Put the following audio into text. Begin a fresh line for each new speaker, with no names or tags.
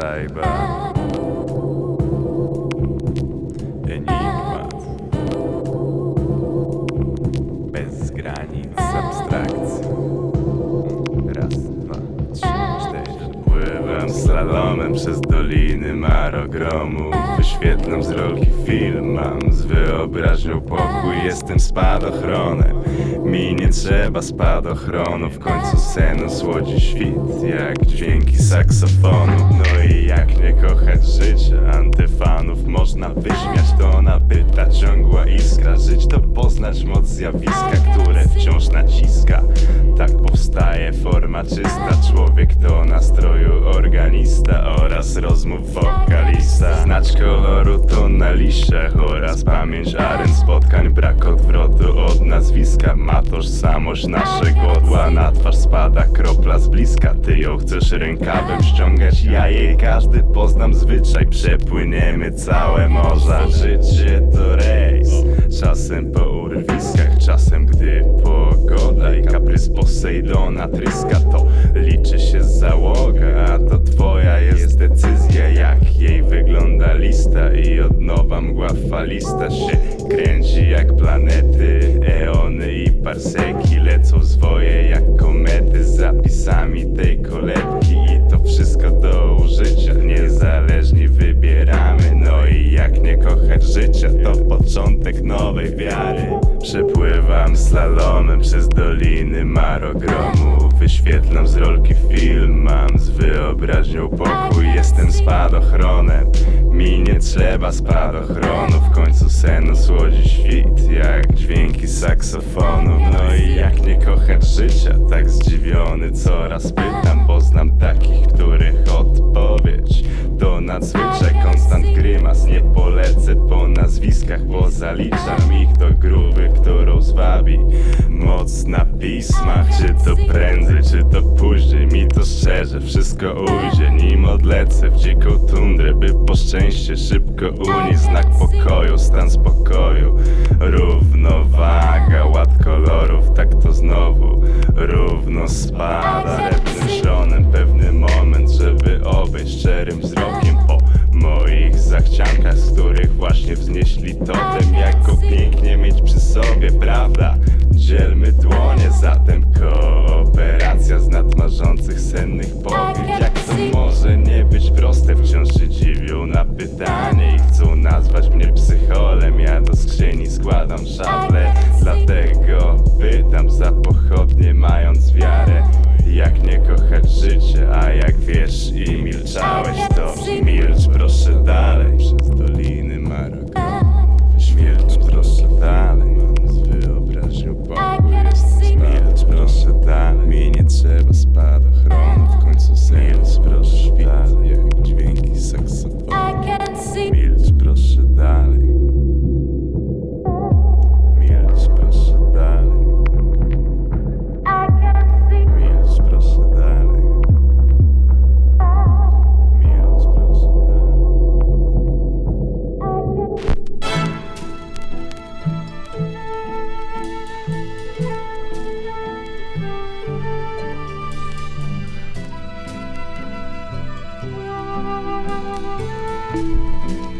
Szajba Enigmat. Bez granic abstrakcji. Raz, dwa, trzy, cztery. Pływam slalomem przez doliny marogromu. Wyświetlam z rolki film. Mam z wyobraźnią pokój. Jestem spadochronem Mi nie trzeba spadochronu. W końcu sen słodzi świt Jak dźwięki saksofonu. No i jak nie kochać życia Antyfanów można wyśmiać To nabyta ciągła iskra. Żyć to poznać moc zjawiska Które wciąż naciska. Tak powstaje forma czysta. Człowiek to nastroju organista Oraz rozmów wokalista. Znać koloru to na liściach Oraz pamięć aren. Spotkań Brak odwrotu od nazwiska. Ma tożsamość naszego odła. Na twarz spada kropla z bliska. Ty ją chcesz rękawem ściągać. Ja jej każdy poznam. Zwyczaj Przepłyniemy całe morza. Życie to rejs. Czasem po urwiskach Czasem gdy pogoda i kaprys Posejdona tryska. To liczy się załoga A to twoja jest decyzja Jak jej wygląda lista. I od nowa mgła falista się kręci jak planety. Eony i parseki lecą zwoje jak komety. Z zapisami tej kolebki I to wszystko do użycia. Niezależnie wybieramy No i jak nie kochać życia To początek nowej wiary. Przepływam slalomem przez doliny marogromu. Wyświetlam z rolki film Mam z wyobraźnią pokój. Jestem spadochronem Mi nie trzeba spadochronu W końcu sen osłodzi świt Jak dźwięki saksofonu. No i jak nie kochać życia Tak zdziwiony coraz pytam. Bo znam takich, których odpowiedź To nadzwyczaj konstant grymas. Nie polecę po nazwiskach Bo zaliczam ich do grupy, którą zwabi Na pismach. Czy to prędzej, czy to później Mi to szczerze wszystko ujdzie. Nim odlecę w dziką tundrę By po szczęście szybko unieść Znak pokoju, stan spokoju Równowaga, ład kolorów Tak to znowu równo spada. Repnym śronem pewny moment Żeby obejść szczerym wzrokiem Po moich zachciankach Z których właśnie wznieśli totem thank you